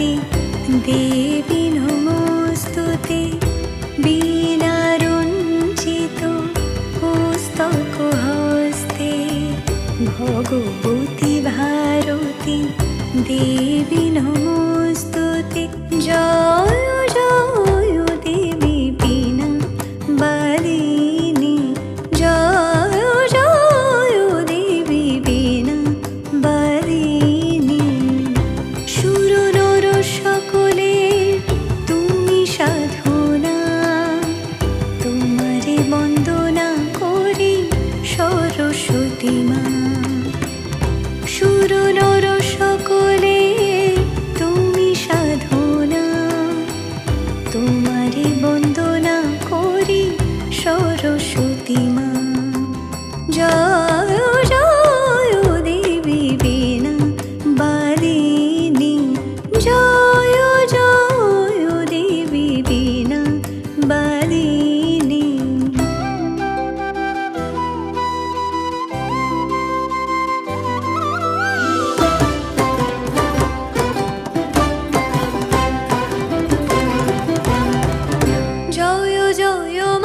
স্তুতি দেবী নমস্তুতি বীণারঞ্জিত পুস্তক হস্তে ভগবতী ভারতী দেবী নম do you